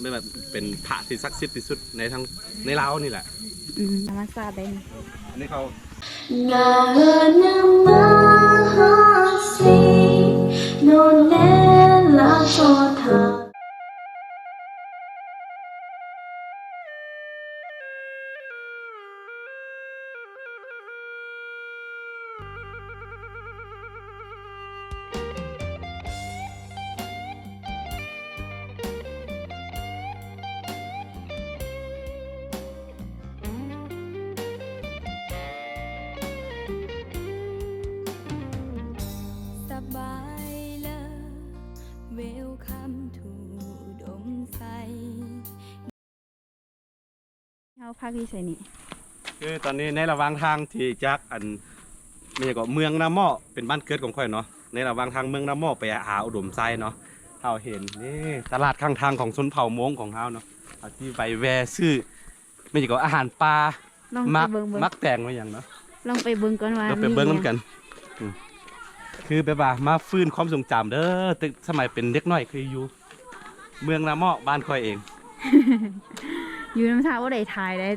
ไม่แบบเป็นพระที่ศักดิ์สิทธิ์ที่สุดในทั้งในลาวนี่แหละ อืมธรรมศาสตร์ได้นี่อันนี้เขา Ngahana mahasi nonela kota สบายเลยเวลคัมทูดมใสเฮาพักที่ไสนี่คือตอนนี้ในระหว่างทางที่จากอันไม่ใช่ก็เมืองนาหม้อเป็นบ้านเกิดของข่อยเนาะในระหว่างทางเมืองนาหม้อไปหาอุดมไซเนาะเราเห็นนี่ตลาดข้างทางของชนเผ่ามงของเราเนาะเอาที่ไปแวะซื้อไม่ใช่ก็อาหารปลาลองไปมักเบิ่งเบิ่งมักแตงมาอย่างเนาะลองไปเบิ่งก่อนว่าเราไปเบิ้งน้ำกันอืม คือแบบว่ามาฟื้นความทรงจำเด้อตึกสมัยเป็นเด็กน้อยเคยอยู่ เมืองนาหม้อบ้านข่อยเอง อยู่น้ำท่าว่าได้ถ่ายได้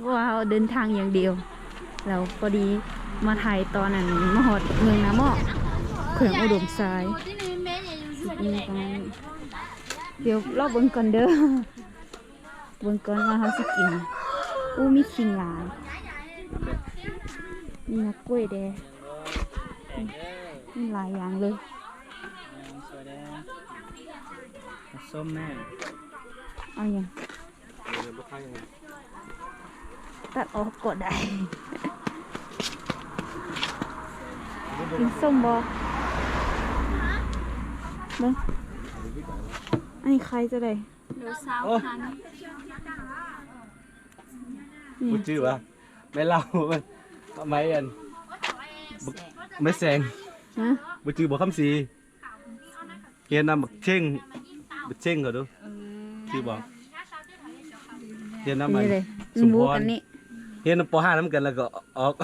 เพราว่าเราเดินทางอย่างเดียวแล้วพอดีมาถ่ายตอนนั้นมาฮอดเมืองน้ำมอกเขื่องอุดมทรายเดี๋ยวเราเบิ่งก่อนเด้อเบิ่งก่อนว่าเขาสิกินอู้มีขิงหลายมีนักกล้วยแดง มีหลายอย่างเลยสวยแดงส้มแม่เอาอย่างตัดออกก็ได้กินส้มบอเบิ้งอันนี้ใครจะได้โลซาวพันนี่พูดชื่อวะไม่เล่ามันทำไมอันบึกไม่แซง นะบุจือบอกคำสีเฮียนำบักเช่งบักเช่งเขาดูชื่อบอกเฮียนำมันนี่เลยสมหมูพกัรนนี่เฮียนำปห้าน้ำกันแล้วก็ออก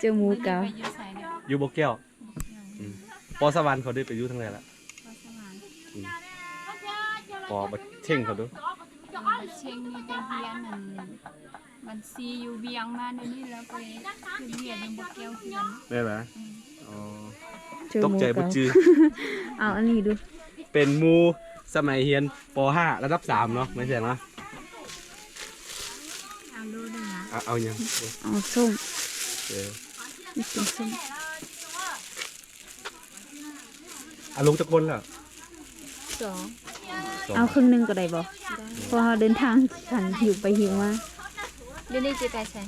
เจอหมูเกาไปอยู่ใส่เนี่ยอยู่บกแก้วอืมปอสวรรค์เขาได้ไปอยู่ทั้งไหนละอืมปอบักเช่งเขาดูเชียงมีไปเฮียนหนึ่ งบัญชีอยู่เบียงมาเดี๋ยวนี้แล้วไปขึ้นเฮียนยังบกเกียวเฮียนได้ไหมอ๋อเจอตหกมูใจบุเกาจือเอาอันนี้ดู เป็นหมูสมัยเฮียนปห้าระดับสามเนาะไม่ใช่เนาะเอาดูหนึ่งนะเอาเอายังเอาส้มเออนี่กินส้มเอาลุงตะกคนแล้วสองสองเอาครึ่งหนึงก็ได้บ่เพราะเราเดินทางขันหิวไปหิวมา เดี๋ยวนี้จะไปใส่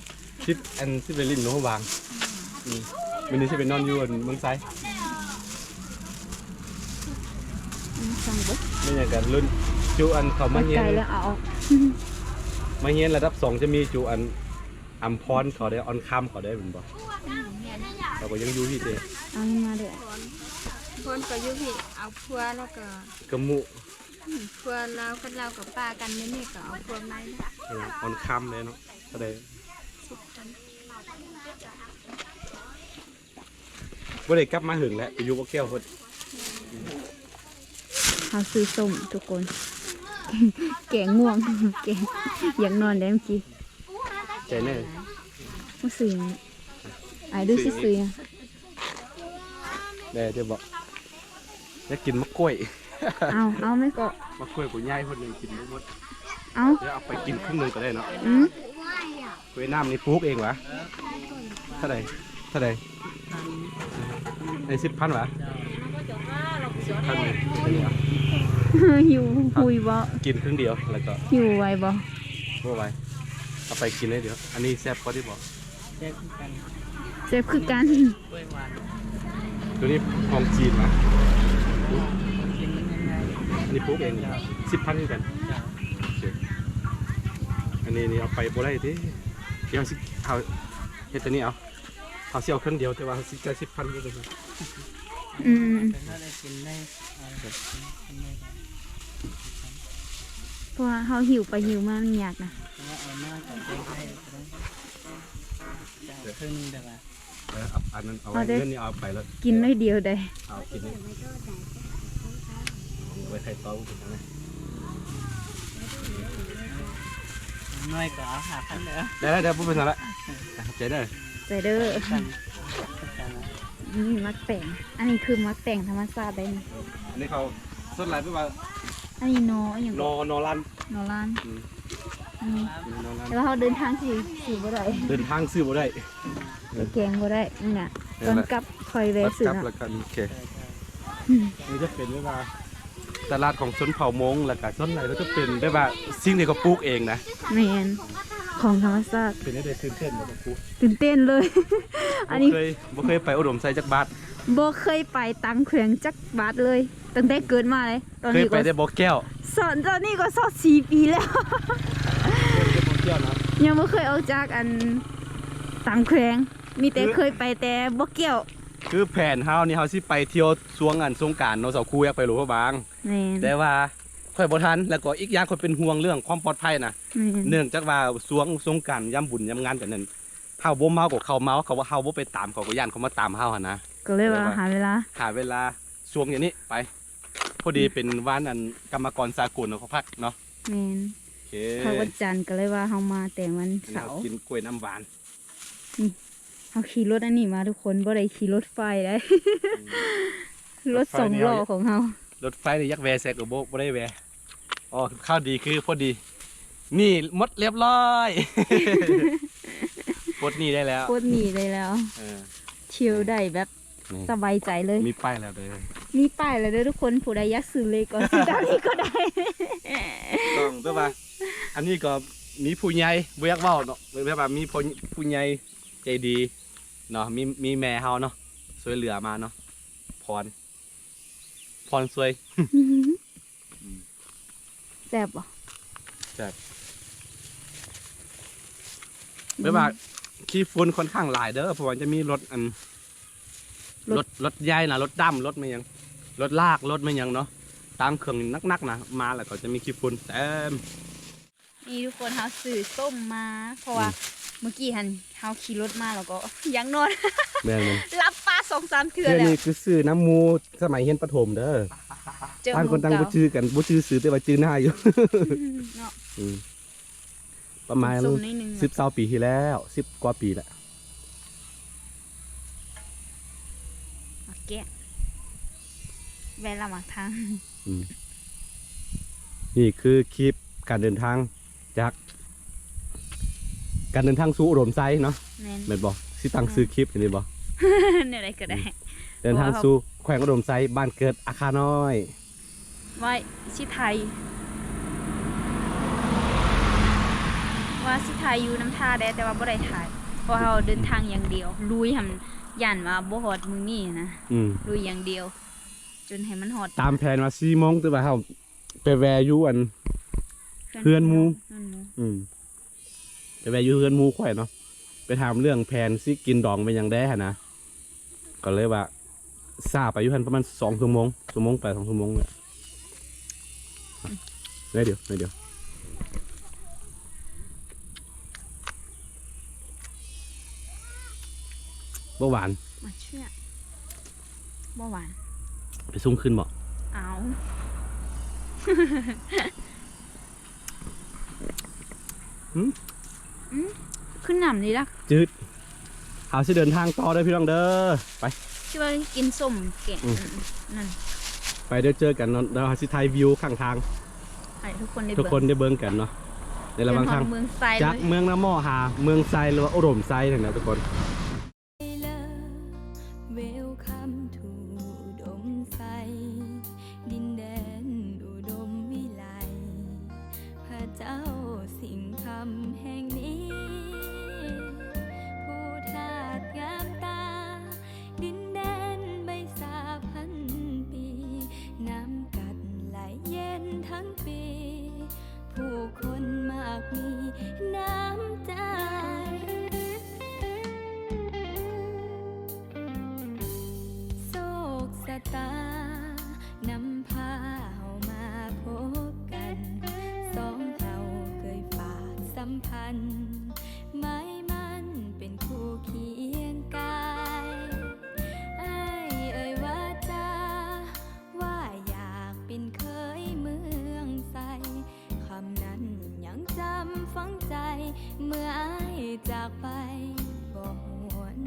ชิปอันที่ไปลินโนวางอืมวันนี้จะไปนอนอยู่อันเมืองไซอืมสั่งเบ่ไม่อย่างกันรุ่นจูอันเขามาเฮียไกลนแล้วเอาออกมาเฮียนระดับสองจะมีจูอันอัมพรเขาได้ออนคัมเขาได้เป็นบ่เราก็ยังอยู่ที่เดเอานี่มาเด้อคนก็อยู่พี่เอาพัวแล้วก็กระมุ พัวเราคนเรากับป้ากันนี่นี่ก็เอาพัวไม้นะเออออนคัมเลยเนาะก็ได้บ่ได้กลับมาหึงแล้วไปอยู่บ่แก้วคนเอาซื้อส้มทุกคน แกงง่วง แกงอยากนอนได้เมื่อกี้ใจแน่มาซื้อหยังไอ้ดูสิซื้อหยังได้เดี๋ยวบอกอยากกินมะกล้วย เอาเอาไม่ก็มะกล้วยกูย่ายคนหนึงกินไม่หมดเอาเดี๋ยวเอาไปกินครึ่งหนึงก็ได้เนาะอืมกล้วยน้ำนี่ปลูกเองวะเท่าไหร่เท่าไหร่ในสิบพันวะพันหนึ่งอันนี้เอาหิวหุยบ่กินครึ่งเดียวแล้วก็หิวไวบ่พวกไว้เอาไปกินได้เดี๋ยว อันนี้แซ่บกว่าที่บอกแยกกันเจ็บคือกันกล้วยหวานตัวนี้ของจีนนะกินยังไงอั นนี้ปลูกเองสิบพันกันจ้าโอเคอันนี้นี่เอาไปโบได้ที่เดี๋ยวสิเอาเฮ็ดตัวนี้เอาเอาสิเอาเครื่องเดียวแต่ว่าสิจ่ายสิบพันก็ได้อืมเป็นว่าได้กินได้อะไรแบบกินได้กันเพราะว่าเฮาหิวไปหิวมามันยากนะเพราะว่าเอาหน้ากับได้ให้ก็ได้จ้าครึ่งนึงแต่ว่าเออเอาอันนั้นเอาไว้เงินนี่เอาไปแล้วกินน้อยเดียวได้เอากินนี่ ไว้ใครเป้าถึงนะน้อยก็หาขันเด้อได้ได้พูดเป็นสาระเจเด้อเจเด้อนี่มักแต่ง อันนี้คือมักแต่งธรรมชาติได้นี่อันนี้เขาส้นลายไปว่า อันนี้นออย่างนอนอลันนอลันแล้วเขาเดินทางสื่อสื่บ่ได้ เดินทางสื่อบ่ได้ไปแกงบ่ได้นี่นะตอนกลับคอยเวสื่อน่ะแล้วกันโอเคนี่จะเป็นเวลา ตลาดของชนเผ่ามงแล้วก็ชนไหนก็จะเป็นได้ว่าสิ่งที่เขาปลูกเองนะแมนของธรรมชาติเป็นได้ตื่นเต้นบ่ต้องปลูกตื่นเต้นเลย อันนี้บ่เคยบ่เคยไปอุดมไซจักบาทบ่เคยไปตังแขวงจักบาทเลยตั้งแต่เกิดมาเลยตอนเคยนี้ไปก็ได้บ่แก้วสอนตอนนี้ก็สอนสี่ปีแล้วบ่แก้วนะยังไม่เคยออกจากอันตังแขวงมีแต่เคยไปแต่บ่เกี่ยว คือแผนเฮานี่เฮาสิไปเที่ยวช่วงอันสงกรานต์เนาะเสาคูอยากไปหลวงพระบาง แม่นแต่ว่าค่อยบ่ทันแล้วก็อีกอย่างค่อยเป็นห่วงเรื่องความปลอดภัยนะแม่นเนื่องจากว่าสวงสงกรารย่ำบุญย่ำงานแบบนั้นเฮาบ่เมากับเขาเมาเขาว่าเฮาบ่ไปตามเขาก็ย่านเขามาตามเฮาหั่นนะ ก็เลยว่าหาเวลา หาเวลาสวงอย่างนี้ไป พอดีเป็นวันอันกรรมกรสากลของเขาพักเนาะแม่นโอเคพระวันจันทร์ก็เลยว่าเฮามาแต่วันอันนี้เสาเราร์กินกล้วยน้ำหวาน เฮาขี่รถอันนี้มาทุกคนบ่ได้ขี่รถไฟได้ รถสองล้อของเฮารถไฟนี่ยักแวะแซกกับโบบ่ได้แวะอ๋อข้าวดีคือพอดี นี่หมดเรียบร้อยปลดหนี่ได้แล้วโคตรหนีเลยแล้วเออชิลได้แบบนี่สบายใจเลย มีป้ายแล้วเลยมีป้ายแล้วเด้อทุกคนผู้ใดอยากซื้อเลยก็ซื้อด้านนี้ก็ได้ต้องด้วยว่าอันนี้ก็มีผู้ใหญ่บ่อยากเว้าเนาะแบบว่ามีผู้ผู้ใหญ่ใจดี เนาะมีมีแม่เฮาเนาะช่วยเหลือมาเนาะพร พรสวยแซ่บบ่แบบว่าขี้ฝุ่นค่อนข้างหลายเด้อเพราะว่าจะมีรถอันรถรถใหญ่นะรถดำรถไม่ยังรถลากรถไม่ยังเนาะตามเครื่องนักๆนะมาแล้วก็จะมีขี้ฝุ่นเต็มนี่ทุกคนเฮาซื้อส้มมาเพราะว่า เมื่อกี้หันเฮาขี่รถมาแล้วก็ยังนอน แม่นรับปลาสองสามเทื่อเพื่อแล้ว นี่คือซื้อน้ำมูสมัยเฮียนประถมเด้อเจอต่างหคมูนต่างบ่เก่า ชื่อกันบ่ชื่อซื้อแต่ว่าชื่อหน้าอยู่ เนาะ อืมประมาณส้มนิดนึงสิบเศปีที่แล้วสิบกว่าปีแล้วโอเคแวะละหมากทาง อืมนี่คือคลิปการเดินทางจาก การเดินทางสู่อุดมไซเนาะแม่นแม่นบ่สิตั้งซื้อคลิปอันนี้บ่เนี่ยอะไรก็ได้เดินทางสู่แขวงอุดมไซบ้านเกิดอาคาน้อยไว้ชิไทย ว่าชิไทยอยู่น้ำท่าได้แต่ว่าบ่ได้ถ่ายเพราะเราเดินทางอย่างเดียว ลุยทำย่านมาบ่ฮอดมือนี่นะอืมลุยอย่างเดียว จนให้มันฮอดตามแผนว่า4โมงแต่ว่าเฮาไปแวะอยู่อันเพื่อนหมู่เพื่อนหมู่ อืมไปแวะอยู่เฮือนหมู่ข่อยเนาะไปถามเรื่องแผนสิกินดองเป็นหยังได้หั่นนะก็เลยว่าซาไปอยู่หั่นประมาณ2ชั่วโมงชั่วโมงไป2ชั่วโมงเนี่ยได้เดี๋ยวได้เดี๋ยวบ่หวานมาเชื่อบ่หวานไปซุ่มขึ้นบ่เอาหืมอืม ขึ้นหนำนี่ละจืดเอาสิเดินทางต่อเด้อพี่น้องเด้อไปที่ว่ากินส้มเก่งอืมนั่นไปเดี๋ยวเจอกันเนาะเดี๋ยวเราสิถ่ายวิวข้างทางให้ทุกคนได้ทุกคนได้เบิ่งกันเนาะในระหว่างทางเมืองไซเลจากยเมืองน้ำหม้อหาเมืองไซหรือว่าอุดมไซนั่นนะทุกคน ย็น ฝังใจ เมื่ออายจากไปบ่หวน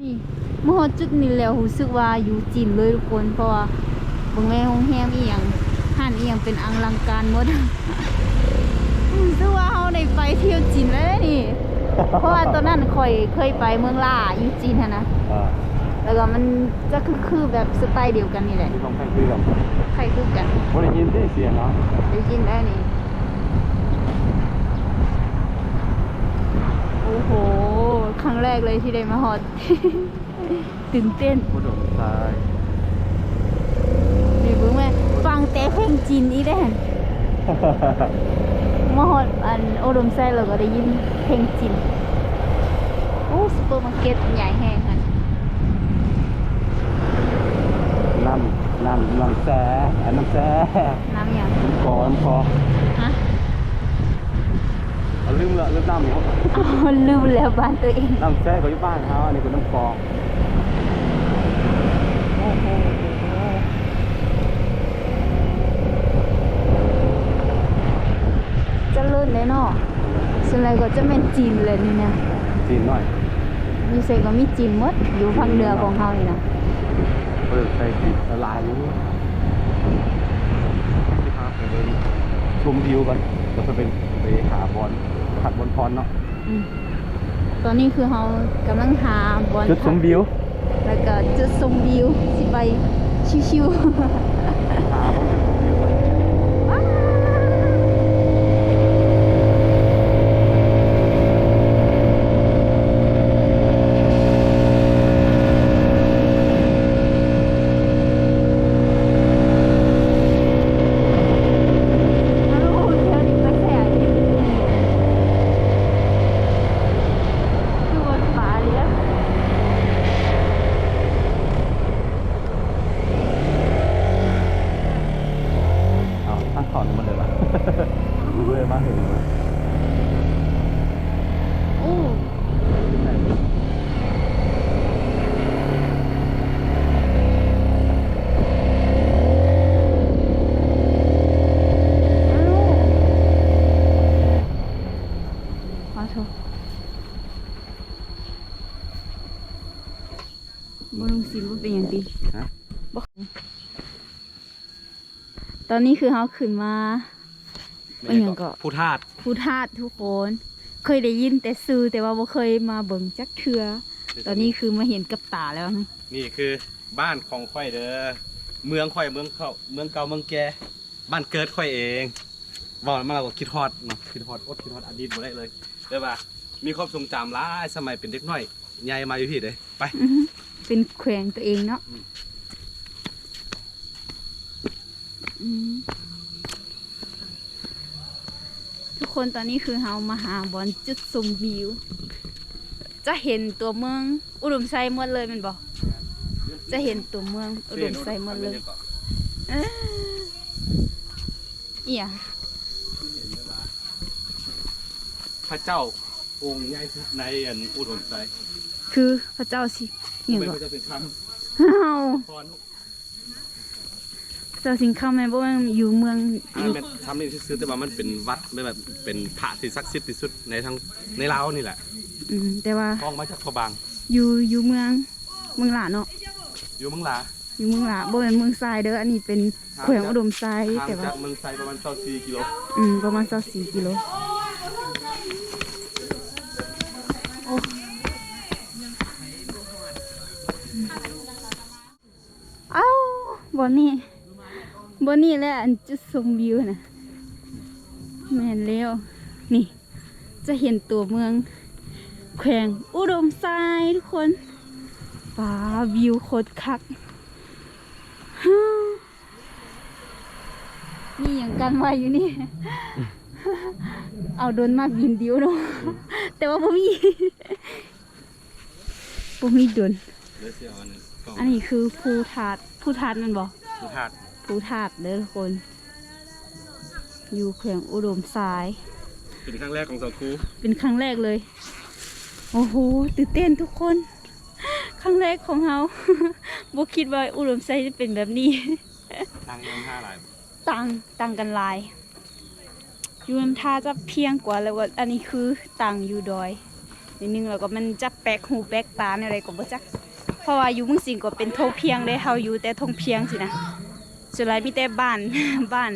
นี่มอจุดนี้แล้วรู้สึกว่าอยู่จีนเลยทุกคนเพราะว่าเบิ่งแม่โรงแรมอีหยังห้านอีหยังเป็นอลังการหมดรู้สึกว่าเฮาได้ไปเที่ยวจีนแล้วเด้นี่เพราะว่าตอนนั้นข่อยเคยไปเมืองล่าอยู่จีนหั้นนะอ่าแล้วก็มันจะคือคือแบบสไตล์เดียวกันนี่แหละที่ของแพงคือกับใครคือกันบ่ได้ยินที่เสียงเนาะได้ยินได้นี่โอ้โห ครั้งแรกเลยที่ได้มาฮอด ตื่นเต้นอุดมทรายนี่เบิ่งแม่ฟังแต่เพลงจีนอีได้หั่นมาฮอดอันโอดมไซแล้วก็ได้ยินเพลงจีนโอ้ซุปเปอร์มาร์เก็ตใหญ่แฮงหั่นน้ำน้ำน้ำแซ่อันน้ำแซ่น้ำหยังน้ำกอนพอฮะ เอาลืมละลืมน้ำเนาะอ๋อลืมแล้วบ้านตัวเองน้ำแซ่เขาอยู่บ้านเขาอันนี้คือน้ำกองจะเลิศเลยเนาะส่วนใหญ่ก็จะเป็นจีนเลยนี่นะจีนหน่อยมีเซก็มีจีนมดอยู่ฝั่งเหนือของเฮานี่นะเปิดใส่ติดละลายอยู่ ชมวิวก่อนแล้วจะเป็นไปหาบอลหัดบอลพรเนาะอืมตอนนี้คือเฮากำลังหาบอลจุดชมวิวแล้วก็จุดชมวิวสิไปชิวหาบอลจุดชมวิวก่อน ๆแล้วโอ้โหเที่ยวนี้ไปแค่นี้คือบนฟ้าเลยอะ เอาตั้งขอนมาเลยล่ะ เบื่อมากเลย โอ้ขอโทษบลุงสิว่าเป็นอย่างดี ฮะ บอกต อนนี้คือเขาขึ้นมาเป็นหยังก็ผู้ทาสผู้ทาสทุกคน เคยได้ยินแต่ซื้อแต่ว่าบ่เคยมาเบิ่งจักเทือตอนนี้คือมาเห็นกับตาแล้วนะนี่คือบ้านของข่อยเด้อเมืองข่อยเมืองเขาเมืองเก่าเมืองแก่บ้านเกิดข่อยเองบอกมาเราก็คิดฮอดเนาะคิดฮอดอดคิดฮอดอดีตบ่ได้เลยเด้อว่ามีความทรงจำหลายสมัยเป็นเด็กน้อยใหญ่มาอยู่พี่เด้ไปอือฮึเป็นแขวงตัวเองเนาะอืม ทุกคนตอนนี้คือเฮามาหาบอลจุดชมวิว จะเห็นตัวเมือง อุดมไซหมดเลยแมันบอก จะเห็นตัวเมือง อุดมไซหมดเลยเอ้อเอียพระเจ้าองค์ใหญ่ที่สุดในอันอุดมใจคือพระเจ้าสิอย่างไม่ก็ว่าจะเป็นคเฮาำพรพระ เจ้าสิงคำแม่นบ่แม่นอยู่เมืองอันนั้นทำนี่ซื้อแต่ว่ามันเป็นวัดไม่แบบเป็นพระที่ศักดิ์สิทธิ์ที่สุดในทั้งในลาวนี่แหละอืมแต่ว่าพ้องมาจากพระบาง อยู่อยู่เมืองเมืองหลาเนาะอยู่เมืองลาอยู่เมืองหลาบ่แม่นเมืองทรายเด้ออันนี้เป็นแขวงอุดมไซห่างแต่ว่าจากเมืองไซประมาณ24กิโลอืมประมาณ24กิโลโอ้เอ้าบ่นี่ บ่นี่แหละอันจุดชมวิวน่ะแม่นแล้วนี่ จะเห็นตัวเมือง แขวงอุดมไซทุกคนฟ้าวิวโคตรคักฮ่ามีอย่างกันไว้อยู่นี่ เอาโดนมาบินเดียวเนาะแต่ว่าบ่มีบ่มีโดนเดี๋ยวเสียอันนึงกล่องอันนี้คือภูถาดภูถาดแมันบอกสุธาตุ ภูถาดเด้อทุกคน อยู่แขวงอุดมสาย เป็นครั้งแรกของสาวครูเป็นครั้งแรกเลย โอ้โหตื่นเต้นทุกคน ครั้งแรกของเราบ่คิดว่าอุดมไซจะเป็นแบบนี้ทางยังห้าหลายต่างต่างกันหลายอยู่น้ำท่าจะเพียงกว่าแล้วก็อันนี้คือต่างอยู่ดอยนิดนึงแล้วก็มันจะแปลกหูแปลกตาอะไรก็บ่จัก เพราะว่าอยู่เมึงสิงก็เป็นทงเพียงได้เฮาอยู่แต่ทงเพียงสินะ ส่วนหลายมีแต่บ้านบ้าน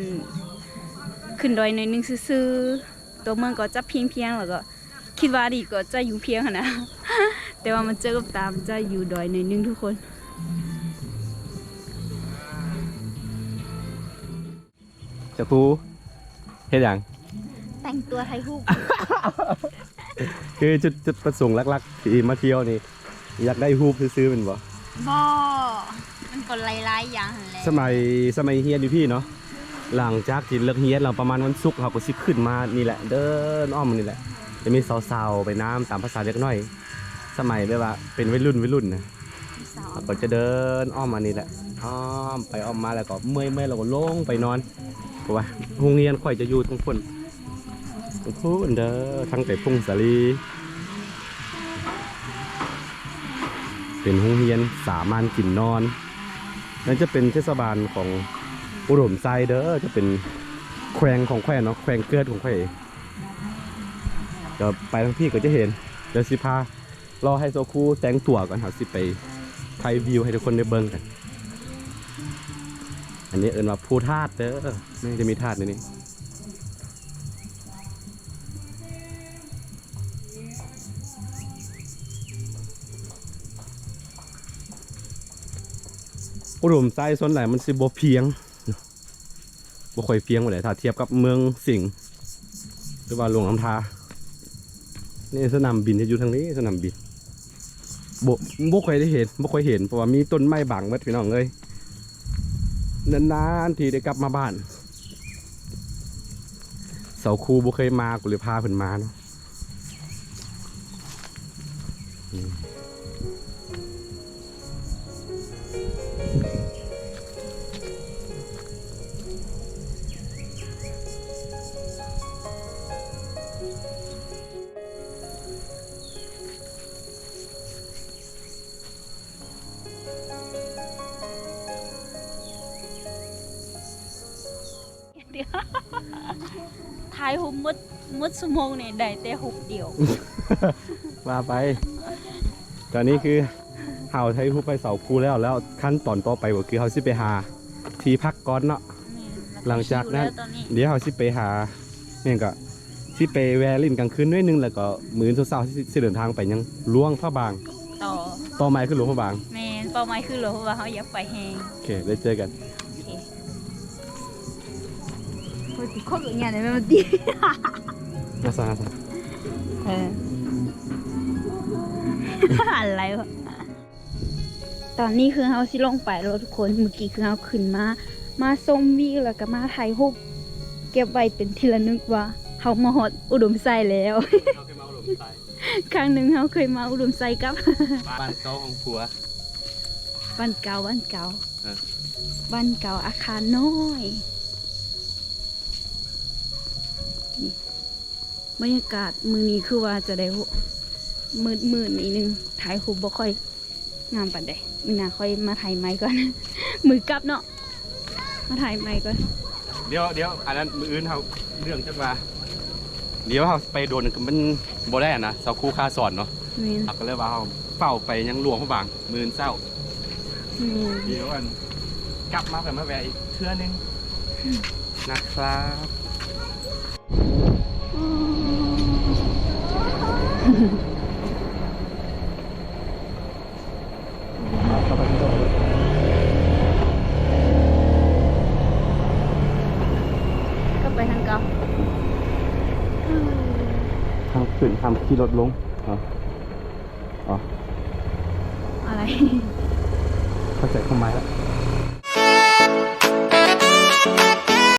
ขึ้นดอยหน่อยหนึงซื่อๆตัวเมืองก็จะเพียงเพียงๆแล้วก็คิดว่าดีก็จะอยู่เพียงหั้นนะ แต่ว่ามันเจอกับตามนจะอยู่ดอยหน่อยหนึงทุกคนสาวครูเฮ็ดหยังแต่งตัวไทยฮูกคือจุดจุดประสงค์หลักๆที่มาเที่ยวนี่อยากได้ฮูปซื้อๆเป็นบ่บ่มัน ก็หลายๆอย่างแหละสมัยสมัยเฮียนอยู่พี่เนาะหลังจากที่เลิกเฮียนเราประมาณวันศุกร์เราก็สิขึ้นมานี่แหละ เดินอ้อมมานี่แหละ จะมีสาวๆไปน้ำตามภาษาเล็กน้อย สมัยแบบว่าเป็นวัยรุ่นวัยรุ่นนะเราก็จะเดินอ้อมมานี่แหละอ้อมไปอ้อมมาแล้วก็เมื่อยเมื่อยเราก็ลงไปนอนเพราะว่าโรงเรียนค่อยจะอยู่ตรงพุ่นตรงพุ่นเด้อทั้งแต่พุ่งสาลีเป็นโรงเรียนสามัญกินนอน นั่นจะเป็นเทศบาลของอุดมไซเดอร์จะเป็นแขวงของแขวงเนาะแขวงเกิดของแขวงเดี๋ยวไปทั้งพี่ก็จะเห็นเดี๋ยวสิพารอให้โซคูแต่งตัวก่อนครับสิไปถ่ายวิวให้ทุกคนได้เบิ้งกัน อันนี้เอิ้นว่าภูธาตุเด้อนี่จะมีธาตุในนี้ อุดมไซส่วนไหนมันสิบ่เพียงบ่ค่อยเพียงบ่ได้ถ้าเทียบกับเมืองสิงห์หรือว่าหลวงน้ำทานี่สนามบินที่อยู่ทางนี้สนามบินบ่บ่ค่อยได้เห็นบ่ค่อยเห็นเพราะว่ามีต้นไม้บังเบิดพี่น้องเอ้ยนานๆทีได้กลับมาบ้านเสาคูบ่เคยมากูเลยพาเพิ่นมาเนาะ อืมถ่ายหุบมดมดชั่วโมงนี่ได้แต่หุบเดียวมาไป ตอนนี้คือเฮาไทยฮู้ไปเสาคูแล้วแล้วขั้นตอนต่อไปก็คือเฮาสิไปหา ที่พักก่อนเนาะหลังจากนั้นตอนนี้เดี๋ยวเราสิไปหาเนี่ยก็สิไปแวะลินกลางคืนด้วยหนึงแล้วก็มื้อเช้าๆสิสิเดินทางไปยังหลวงพระบางต่อต่อไม้คือหลวงพระบางแมนเป้าหมายคือเราเพราะว่าเขาอยากไปแฮงโอเคได้เจอกัน โอเคโอ้ยติดข้ออย่างเงี้ยเลยมันดีอาซาซาเออ อะไรวะ ตอนนี้คือเฮาสิลงไปแล้วทุกคน เมื่อกี้คือเฮาขึ้นมา มาชมวิวแล้วก็มาถ่ายรูปเก็บไว้เป็นที่ระลึกว่าเฮามาฮอดอุดมไซแล้ว เราเคยมาอุดมไซครั้งหนึ่งเฮาเคยมาอุดมไซกับ บ้านเก่าของผัว บ้านเก่าบ้านเก่าเออ บ้านเก่าอาคารน้อย บรรยากาศมือนี้คือว่าจะได้มืดมืดๆนิดนึงถ่ายรูปบ่ค่อยงามปานใดมือหน้าค่อยมาถ่ายไม้ก่อน มือกลับเนาะมาถ่ายไม้ก่อนเดี๋ยวเดี๋ยวอันนั้นมืออื่นเขาเรื่องจังว่าเดี๋ยวเขาไปโดนกับมันบ่ได้อะนะเสาคู่ค่าสอนเนาะแม่นเขาก็เลยว่าเขาเฝ้าไปยังหลวงพระบางมือนเศร้าแม่นเดี๋ยวอันกลับมาแบบมาแวะอีกเทื่อนึงนะครับ ก็ไปทางเก่าทางขึ้นทำขี่รถลงอ๋ออ๋ออะไร เข้าใจเข้าไม้แล้วอ